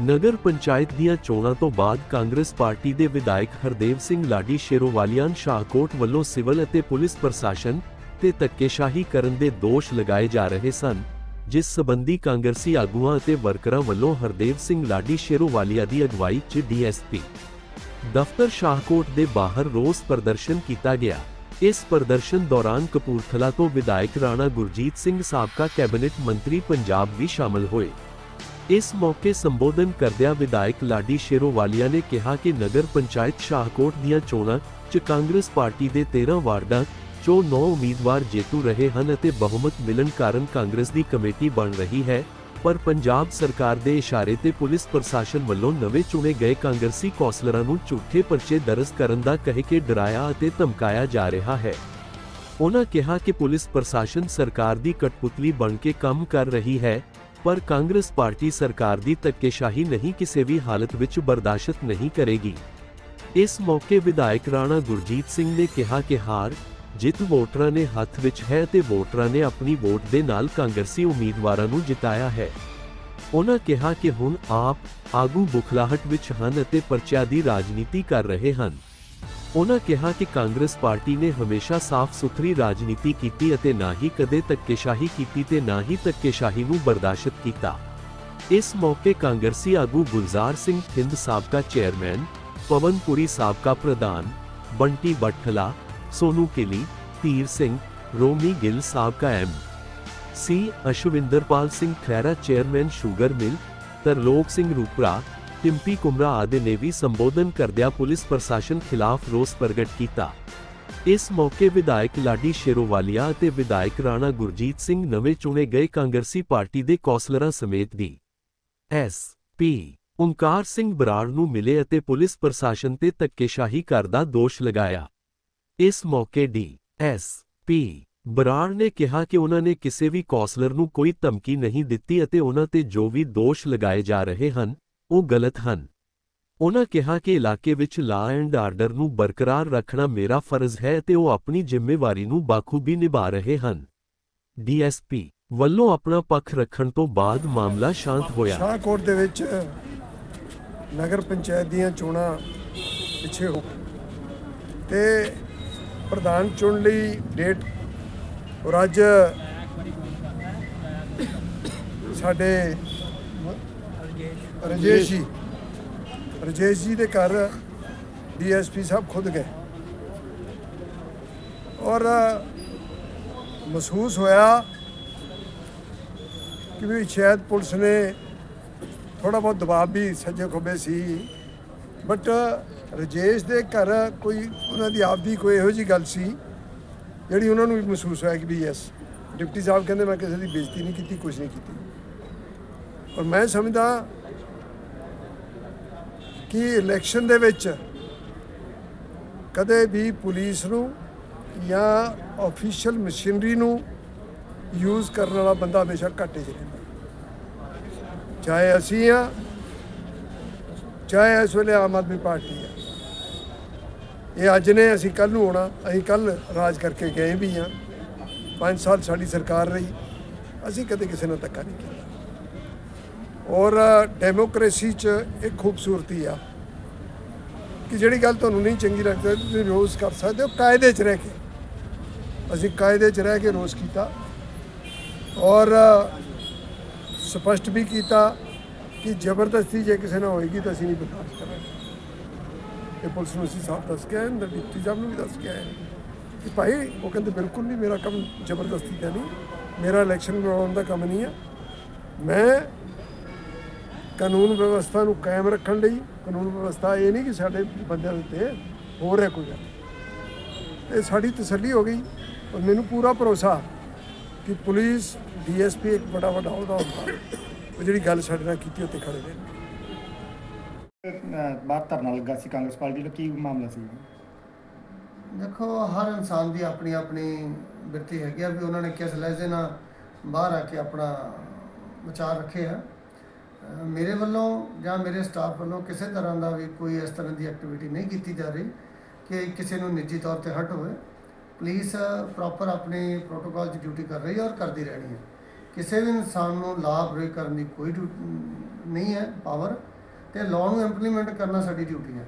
ਨਗਰ ਪੰਚਾਇਤ ਦੀਆਂ ਚੋਣਾਂ ਤੋਂ ਬਾਅਦ ਕਾਂਗਰਸ ਪਾਰਟੀ ਦੇ ਵਿਧਾਇਕ ਹਰਦੇਵ ਸਿੰਘ ਲਾਡੀ ਸ਼ੇਰੋਵਾਲੀਆਨ ਸ਼ਾਹਕੋਟ ਵੱਲੋਂ ਸਿਵਲ ਅਤੇ ਪੁਲਿਸ ਪ੍ਰਸ਼ਾਸਨ ਤੇ ਧੱਕੇਸ਼ਾਹੀ ਕਰਨ ਦੇ ਦੋਸ਼ ਲਗਾਏ ਜਾ ਰਹੇ ਸਨ, ਜਿਸ ਸਬੰਧੀ ਕਾਂਗਰਸੀ ਆਗੂਆਂ ਅਤੇ ਵਰਕਰਾਂ ਵੱਲੋਂ ਹਰਦੇਵ ਸਿੰਘ ਲਾਡੀ ਸ਼ੇਰੋਵਾਲੀਆ ਦੀ ਅਗਵਾਈ 'ਚ ਡੀਐਸਪੀ ਦਫ਼ਤਰ ਸ਼ਾਹਕੋਟ ਦੇ ਬਾਹਰ ਰੋਸ ਪ੍ਰਦਰਸ਼ਨ ਕੀਤਾ ਗਿਆ। ਇਸ ਪ੍ਰਦਰਸ਼ਨ ਦੌਰਾਨ ਕਪੂਰਥਲਾ ਤੋਂ ਵਿਧਾਇਕ ਰਾਣਾ ਗੁਰਜੀਤ ਸਿੰਘ ਸਾਬਕਾ ਕੈਬਨਿਟ ਮੰਤਰੀ ਪੰਜਾਬ ਵੀ ਸ਼ਾਮਲ ਹੋਏ। ਇਸ ਮੌਕੇ ਸੰਬੋਧਨ ਕਰਦਿਆਂ ਵਿਧਾਇਕ ਲਾਡੀ ਸ਼ੇਰੋਵਾਲੀਆ ਨੇ ਕਿਹਾ ਕਿ ਨਗਰ ਪੰਚਾਇਤ ਸ਼ਾਹਕੋਟ ਦੀਆਂ ਚੋਣਾਂ 'ਚ ਕਾਂਗਰਸ ਪਾਰਟੀ ਦੇ 13 ਵਾਰਡਾਂ 'ਚੋਂ 9 ਉਮੀਦਵਾਰ ਜੇਤੂ ਰਹੇ ਹਨ ਅਤੇ ਬਹੁਮਤ ਮਿਲਣ ਕਾਰਨ ਕਾਂਗਰਸ ਦੀ ਕਮੇਟੀ ਬਣ ਰਹੀ ਹੈ, ਪਰ ਪੰਜਾਬ ਸਰਕਾਰ ਦੇ ਇਸ਼ਾਰੇ ਤੇ ਪੁਲਿਸ ਪ੍ਰਸ਼ਾਸਨ ਵੱਲੋਂ ਨਵੇਂ ਚੁਣੇ ਗਏ ਕਾਂਗਰਸੀ ਕੌਂਸਲਰਾਂ ਨੂੰ ਝੂਠੇ ਪਰਚੇ ਦਰਜ ਕਰਨ ਦਾ ਕਹਿ ਕੇ ਡਰਾਇਆ ਅਤੇ ਧਮਕਾਇਆ ਜਾ ਰਿਹਾ ਹੈ। ਉਹਨਾਂ ਕਿਹਾ ਕਿ ਪੁਲਿਸ ਪ੍ਰਸ਼ਾਸਨ ਸਰਕਾਰ ਦੀ ਕਟਪੁਤਲੀ ਬਣ ਕੇ ਕੰਮ ਕਰ ਰਹੀ ਹੈ ਪਰ ਕਾਂਗਰਸ ਪਾਰਟੀ ਸਰਕਾਰ ਦੀ ਧੱਕੇਸ਼ਾਹੀ ਨਹੀਂ ਕਿਸੇ ਵੀ ਹਾਲਤ ਵਿੱਚ ਬਰਦਾਸ਼ਤ ਨਹੀਂ ਕਰੇਗੀ। ਇਸ ਮੌਕੇ ਵਿਧਾਇਕ ਰਾਣਾ ਗੁਰਜੀਤ ਸਿੰਘ ਨੇ ਕਿਹਾ ਕਿ ਹਾਰ ਜਿੱਤ ਵੋਟਰਾਂ ਨੇ ਹੱਥ ਵਿੱਚ ਹੈ ਤੇ ਵੋਟਰਾਂ ਨੇ ਆਪਣੀ ਵੋਟ ਦੇ ਨਾਲ ਕਾਂਗਰਸੀ ਉਮੀਦਵਾਰਾਂ ਨੂੰ ਜਿਤਾਇਆ ਹੈ। ਉਹਨਾਂ ਕਿਹਾ ਕਿ ਹੁਣ ਆਪ ਆਗੂ ਬੁਖਲਾਹਟ ਵਿੱਚ ਹਨ ਅਤੇ ਪਰਚਿਆਂ ਦੀ ਰਾਜਨੀਤੀ ਕਰ ਰਹੇ ਹਨ। ਉਹਨਾਂ ਕਿਹਾ ਕਿ ਕਾਂਗਰਸ ਪਾਰਟੀ ਨੇ ਹਮੇਸ਼ਾ ਸਾਫ਼ ਸੁਥਰੀ ਰਾਜਨੀਤੀ ਕੀਤੀ ਅਤੇ ਨਾ ਹੀ ਕਦੇ ਧੱਕੇਸ਼ਾਹੀ ਕੀਤੀ ਤੇ ਨਾ ਹੀ ਧੱਕੇਸ਼ਾਹੀ ਨੂੰ ਬਰਦਾਸ਼ਤ ਕੀਤਾ। ਇਸ ਮੌਕੇ ਕਾਂਗਰਸੀ ਆਗੂ ਗੁਲਜ਼ਾਰ ਸਿੰਘ ਥਿੰਦ ਸਾਬਕਾ ਚੇਅਰਮੈਨ, ਪਵਨਪੁਰੀ ਸਾਬਕਾ ਪ੍ਰਧਾਨ, ਬੰਟੀ ਬੱਠਲਾ, ਸੋਨੂ ਕਿਲੀ, ਧੀਰ ਸਿੰਘ, ਰੋਮੀ ਗਿੱਲ ਸਾਬਕਾ M C Ashwinderpal Singh Khaira chairman sugar mill, Tarlok Singh Rupra Timpy Kumra ਆਦਿ ਨੇ ਵੀ ਸੰਬੋਧਨ ਕਰਦਿਆਂ ਪੁਲਿਸ ਪ੍ਰਸ਼ਾਸਨ ਖਿਲਾਫ ਰੋਸ ਪ੍ਰਗਟ ਕੀਤਾ। ਇਸ ਮੌਕੇ ਵਿਧਾਇਕ ਲਾਡੀ ਸ਼ੇਰੋਵਾਲੀਆ ਅਤੇ ਵਿਧਾਇਕ ਰਾਣਾ ਗੁਰਜੀਤ ਸਿੰਘ ਨਵੇਂ ਚੁਣੇ ਗਏ ਕਾਂਗਰਸੀ ਪਾਰਟੀ ਦੇ ਕੌਂਸਲਰਾਂ ਸਮੇਤ ਦੀ ਐਸ ਪੀ ਓਂਕਾਰ ਸਿੰਘ ਬਰਾੜ ਨੂੰ ਮਿਲੇ ਅਤੇ ਪੁਲਿਸ ਪ੍ਰਸ਼ਾਸਨ ਤੇ ਧੱਕੇਸ਼ਾਹੀ ਕਰਦਾ ਦੋਸ਼ ਲਗਾਇਆ। ਇਸ ਮੌਕੇ ਡੀ ਐਸ ਪੀ ਬਰਾੜ ਨੇ ਕਿਹਾ ਕਿ ਉਹਨਾਂ ਨੇ ਕਿਸੇ ਵੀ ਕੌਂਸਲਰ ਨੂੰ ਕੋਈ ਧਮਕੀ ਨਹੀਂ ਦਿੱਤੀ ਅਤੇ ਉਹਨਾਂ ਤੇ ਜੋ ਵੀ ਦੋਸ਼ ਲਗਾਏ ਜਾ ਰਹੇ ਹਨ ਉਹ ਗਲਤ ਹਨ। ਉਹਨਾਂ ਕਿਹਾ ਕਿ ਇਲਾਕੇ ਵਿੱਚ ਲਾ ਐਂਡ ਆਰਡਰ ਨੂੰ ਬਰਕਰਾਰ ਰੱਖਣਾ ਮੇਰਾ ਫਰਜ਼ ਹੈ ਅਤੇ ਉਹ ਆਪਣੀ ਜ਼ਿੰਮੇਵਾਰੀ ਨੂੰ ਬਾਖੂਬੀ ਨਿਭਾ ਰਹੇ ਹਨ। ਡੀਐਸਪੀ ਵੱਲੋਂ ਆਪਣਾ ਪੱਖ ਰੱਖਣ ਤੋਂ ਬਾਅਦ ਮਾਮਲਾ ਸ਼ਾਂਤ ਹੋਇਆ। ਸ਼ਾਹਕੋਟ ਦੇ ਵਿੱਚ ਨਗਰ ਪੰਚਾਇਤ ਦੀਆਂ ਚੋਣਾਂ ਪਿੱਛੇ ਹੋ ਤੇ ਪ੍ਰਧਾਨ ਚੁਣ ਲਈ ਡੇਟ ਔਰ ਅੱਜ ਸਾਡੇ ਰਜੇਸ਼ ਜੀ ਰਜੇਸ਼ ਜੀ ਦੇ ਘਰ ਡੀਐਸਪੀ ਸਾਹਿਬ ਖੁਦ ਗਏ। ਔਰ, ਮਹਿਸੂਸ ਹੋਇਆ ਕਿ ਵੀ ਸ਼ਾਇਦ ਪੁਲਿਸ ਨੇ ਥੋੜਾ ਬਹੁਤ ਦਬਾਅ ਵੀ ਸੱਜੇ ਖੱਬੇ ਸੀ। ਬਟ ਰਜੇਸ਼ ਦੇ ਘਰ ਕੋਈ ਉਹਨਾਂ ਦੀ ਆਪਦੀ ਕੋਈ ਇਹੋ ਜੀ ਗੱਲ ਸੀ, ਜਿਹੜੀ ਉਹਨਾਂ ਨੂੰ ਵੀ ਮਹਿਸੂਸ ਹੋਇਆ ਕਿ ਵੀ ਯੈਸ ਡਿਪਟੀ ਸਾਹਿਬ ਕਹਿੰਦੇ ਮੈਂ ਕਿਸੇ ਦੀ ਬੇਇੱਜ਼ਤੀ ਨਹੀਂ ਕੀਤੀ ਕੁਝ ਨਹੀਂ ਕੀਤੀ। ਔਰ ਮੈਂ ਸਮਝਦਾ ਕਿ ਇਲੈਕਸ਼ਨ ਦੇ ਵਿੱਚ ਕਦੇ ਵੀ ਪੁਲਿਸ ਨੂੰ ਜਾਂ ਆਫੀਸ਼ੀਅਲ ਮਸ਼ੀਨਰੀ ਨੂੰ ਯੂਜ਼ ਕਰਨ ਵਾਲਾ ਬੰਦਾ ਹਮੇਸ਼ਾ ਘਾਟੇ 'ਚ ਰਹਿੰਦਾ। ਚਾਹੇ ਅਸੀਂ ਆ ਚਾਹੇ ਇਸ ਵੇਲੇ ਆਮ ਆਦਮੀ ਪਾਰਟੀ ਆ ਇਹ ਅੱਜ ਨੇ ਅਸੀਂ ਕੱਲ ਨੂੰ ਆਉਣਾ, ਅਸੀਂ ਕੱਲ ਰਾਜ ਕਰਕੇ ਗਏ ਵੀ ਆ 5 ਸਾਲ ਸਾਡੀ ਸਰਕਾਰ ਰਹੀ, ਅਸੀਂ ਕਦੇ ਕਿਸੇ ਨਾਲ ਧੱਕਾ ਨਹੀਂ ਕੀਤਾ। ਔਰ ਡੈਮੋਕ੍ਰੇਸੀ 'ਚ ਇੱਕ ਖੂਬਸੂਰਤੀ ਆ ਕਿ ਜਿਹੜੀ ਗੱਲ ਤੁਹਾਨੂੰ ਨਹੀਂ ਚੰਗੀ ਲੱਗਦੀ, ਤੁਸੀਂ ਰੋਜ਼ ਕਰ ਸਕਦੇ ਹੋ, ਕਾਇਦੇ 'ਚ ਰਹਿ ਕੇ। ਅਸੀਂ ਕਾਇਦੇ 'ਚ ਰਹਿ ਕੇ ਰੋਜ਼ ਕੀਤਾ। ਔਰ ਸਪਸ਼ਟ ਵੀ ਕੀਤਾ ਕਿ ਜ਼ਬਰਦਸਤੀ ਜੇ ਕਿਸੇ ਨਾਲ ਹੋਏਗੀ ਤਾਂ ਅਸੀਂ ਨਹੀਂ ਬਰਦਾਸ਼ਤ ਕਰਾਂਗੇ। ਇਹ ਪੁਲਿਸ ਨੂੰ ਅਸੀਂ ਸਾਫ਼ ਦੱਸ ਕੇ ਆਏ ਹਾਂ ਡਿਪਟੀ ਸਾਹਿਬ ਨੂੰ ਵੀ ਦੱਸ ਕੇ ਆਏ ਕਿ ਭਾਈ, ਉਹ ਕਹਿੰਦੇ ਬਿਲਕੁਲ ਨਹੀਂ, ਮੇਰਾ ਕੰਮ ਜ਼ਬਰਦਸਤੀ ਦਾ ਨਹੀਂ, ਮੇਰਾ ਇਲੈਕਸ਼ਨ ਕਰਾਉਣ ਦਾ ਕੰਮ ਨਹੀਂ ਆ। ਮੈਂ ਕਾਨੂੰਨ ਵਿਵਸਥਾ ਨੂੰ ਕਾਇਮ ਰੱਖਣ ਲਈ ਕਾਨੂੰਨ ਵਿਵਸਥਾ ਇਹ ਨਹੀਂ ਕਿ ਸਾਡੇ ਬੰਦਿਆਂ ਦੇ ਉੱਤੇ ਹੋ ਰਿਹਾ ਕੋਈ ਗੱਲ। ਇਹ ਸਾਡੀ ਤਸੱਲੀ ਹੋ ਗਈ ਔਰ ਮੈਨੂੰ ਪੂਰਾ ਭਰੋਸਾ ਕਿ ਪੁਲਿਸ ਡੀਐਸਪੀ ਇੱਕ ਬੜਾ ਵੱਡਾ ਅਹੁਦਾ ਹੁੰਦਾ ਉਹ ਜਿਹੜੀ ਗੱਲ ਸਾਡੇ ਨਾਲ ਕੀਤੀ ਉੱਤੇ ਖੜੇ ਨੇ। ਬਾਹਰ ਧਰਨਾ ਲੱਗਾ ਸੀ ਕਾਂਗਰਸ ਪਾਰਟੀ ਦਾ ਕੀ ਮਾਮਲਾ ਸੀ? ਦੇਖੋ ਹਰ ਇਨਸਾਨ ਦੀ ਆਪਣੀ ਆਪਣੀ ਬਿਰਤੀ ਹੈਗੀ ਆ ਵੀ ਉਹਨਾਂ ਨੇ ਕਿਸ ਲਹਿਜੇ ਨਾਲ ਬਾਹਰ ਆ ਕੇ ਆਪਣਾ ਵਿਚਾਰ ਰੱਖੇ ਆ। ਮੇਰੇ ਵੱਲੋਂ ਜਾਂ ਮੇਰੇ ਸਟਾਫ ਵੱਲੋਂ ਕਿਸੇ ਤਰ੍ਹਾਂ ਦਾ ਵੀ ਕੋਈ ਇਸ ਤਰ੍ਹਾਂ ਦੀ ਐਕਟੀਵਿਟੀ ਨਹੀਂ ਕੀਤੀ ਜਾ ਰਹੀ ਕਿ ਕਿਸੇ ਨੂੰ ਨਿੱਜੀ ਤੌਰ ਤੇ ਹਟ ਹੋਵੇ। ਪੁਲਿਸ ਪ੍ਰੋਪਰ ਆਪਣੇ ਪ੍ਰੋਟੋਕਾਲ 'ਚ ਡਿਊਟੀ ਕਰ ਰਹੀ ਹੈ ਔਰ ਕਰਦੀ ਰਹਿਣੀ ਹੈ। ਕਿਸੇ ਵੀ ਇਨਸਾਨ ਨੂੰ ਲਾਭ ਬ੍ਰੇਕ ਕਰਨ ਦੀ ਕੋਈ ਡਿਊ- ਨਹੀਂ ਹੈ ਪਾਵਰ ਤੇ ਲਾਅ ਨੂੰ ਇੰਪਲੀਮੈਂਟ ਕਰਨਾ ਸਾਡੀ ਡਿਊਟੀ ਹੈ।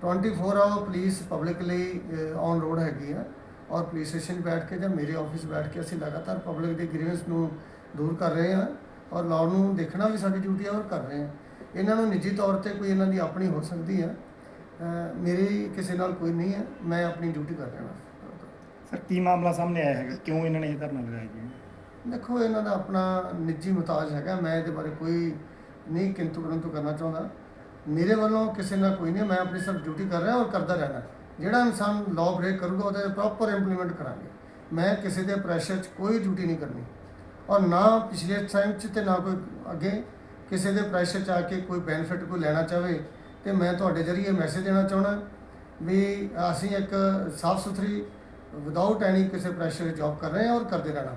24 ਆਵਰ ਪੁਲਿਸ ਪਬਲਿਕ ਲਈ ਔਨ ਰੋਡ ਹੈਗੀ ਆ ਔਰ ਪੁਲਿਸ ਸਟੇਸ਼ਨ ਬੈਠ ਕੇ ਜਾਂ ਮੇਰੇ ਆਫਿਸ ਬੈਠ ਕੇ ਅਸੀਂ ਲਗਾਤਾਰ ਪਬਲਿਕ ਦੇ ਗ੍ਰੀਵੈਂਸ ਨੂੰ ਦੂਰ ਕਰ ਰਹੇ ਹਾਂ। ਔਰ ਲਾਅ ਨੂੰ ਦੇਖਣਾ ਵੀ ਸਾਡੀ ਡਿਊਟੀ ਹੈ ਔਰ ਕਰ ਰਹੇ ਹਾਂ। ਇਹਨਾਂ ਨੂੰ ਨਿੱਜੀ ਤੌਰ ਤੇ ਕੋਈ ਇਹਨਾਂ ਦੀ ਆਪਣੀ ਹੋ ਸਕਦੀ ਹੈ ਮੇਰੀ ਕਿਸੇ ਨਾਲ ਕੋਈ ਨਹੀਂ ਹੈ ਮੈਂ ਆਪਣੀ ਡਿਊਟੀ ਕਰ ਰਿਹਾ ਸਰ ਕੀ ਮਾਮਲਾ ਸਾਹਮਣੇ ਆਇਆ ਹੈਗਾ? ਕਿਉਂ ਇਹਨਾਂ ਨੇ ਇਹ ਧਰਨਾ ਲਗਾਇਆ ਜੀ? ਦੇਖੋ ਇਹਨਾਂ ਦਾ ਆਪਣਾ ਨਿੱਜੀ ਮਤਾਜ ਹੈਗਾ। ਮੈਂ ਇਹਦੇ ਬਾਰੇ ਕੋਈ ਨਹੀਂ ਕਿੰਤੂ ਪਰੰਤੂ ਕਰਨਾ ਚਾਹੁੰਦਾ। ਮੇਰੇ ਵੱਲੋਂ ਕਿਸੇ ਨਾਲ ਕੋਈ ਨਹੀਂ ਮੈਂ ਆਪਣੀ ਸਭ ਡਿਊਟੀ ਕਰ ਰਿਹਾ ਔਰ ਕਰਦਾ ਰਹਿਣਾ। ਜਿਹੜਾ ਇਨਸਾਨ ਲਾਅ ਬ੍ਰੇਕ ਕਰੂਗਾ ਉਹਦੇ ਪ੍ਰੋਪਰ ਇੰਪਲੀਮੈਂਟ ਕਰਾਂਗੇ। ਮੈਂ ਕਿਸੇ ਦੇ ਪ੍ਰੈਸ਼ਰ 'ਚ ਕੋਈ ਡਿਊਟੀ ਨਹੀਂ ਕਰਨੀ। ਔਰ ਨਾ ਪਿਛਲੇ ਟਾਈਮ 'ਚ ਤੇ ਨਾ ਕੋਈ ਅੱਗੇ ਕਿਸੇ ਦੇ ਪ੍ਰੈਸ਼ਰ 'ਚ ਆ ਕੇ ਕੋਈ ਬੈਨੀਫਿਟ ਕੋਈ ਲੈਣਾ ਚਾਹਵੇ, ਤੇ ਮੈਂ ਤੁਹਾਡੇ ਜਰੀਏ ਮੈਸੇਜ ਦੇਣਾ ਚਾਹਣਾ ਵੀ ਅਸੀਂ ਇੱਕ ਸਾਫ਼ ਸੁਥਰੀ ਵਿਦਆਊਟ ਐਨੀ ਕਿਸੇ ਪ੍ਰੈਸ਼ਰ ਜੌਬ ਕਰ ਰਹੇ ਹਾਂ ਔਰ ਕਰਦੇ ਰਹਿਣਾ।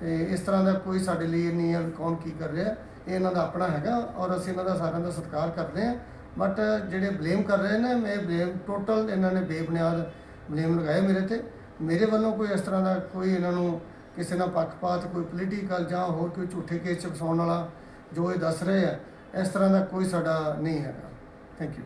ਤੇ ਇਸ ਤਰ੍ਹਾਂ ਦਾ ਕੋਈ ਸਾਡੇ ਲਈ ਨਹੀਂ ਹੈ ਵੀ ਕੌਣ ਕੀ ਕਰ ਰਿਹਾ, ਇਹ ਇਹਨਾਂ ਦਾ ਆਪਣਾ ਹੈਗਾ ਔਰ ਅਸੀਂ ਇਹਨਾਂ ਦਾ ਸਾਰਿਆਂ ਦਾ ਸਤਿਕਾਰ ਕਰਦੇ ਹਾਂ। ਬਟ ਜਿਹੜੇ ਬਲੇਮ ਕਰ ਰਹੇ ਨੇ, ਮੈਂ ਬਲੇਮ ਟੋਟਲ ਇਹਨਾਂ ਨੇ ਬੇਬੁਨਿਆਦ ਬਲੇਮ ਲਗਾਏ ਮੇਰੇ ਤੇ। ਮੇਰੇ ਵੱਲੋਂ ਕੋਈ ਇਸ ਤਰ੍ਹਾਂ ਦਾ ਕੋਈ ਇਹਨਾਂ ਨੂੰ ਕਿਸੇ ਨਾਲ ਪੱਖਪਾਤ, ਕੋਈ ਪੋਲੀਟੀਕਲ ਜਾਂ ਹੋਰ ਕੋਈ ਝੂਠੇ ਕੇਸ ਚ ਫਸਾਉਣ ਵਾਲਾ ਜੋ ਇਹ ਦੱਸ ਰਹੇ ਆ, ਇਸ ਤਰ੍ਹਾਂ ਦਾ ਕੋਈ ਸਾਡਾ ਨਹੀਂ ਹੈਗਾ। Thank you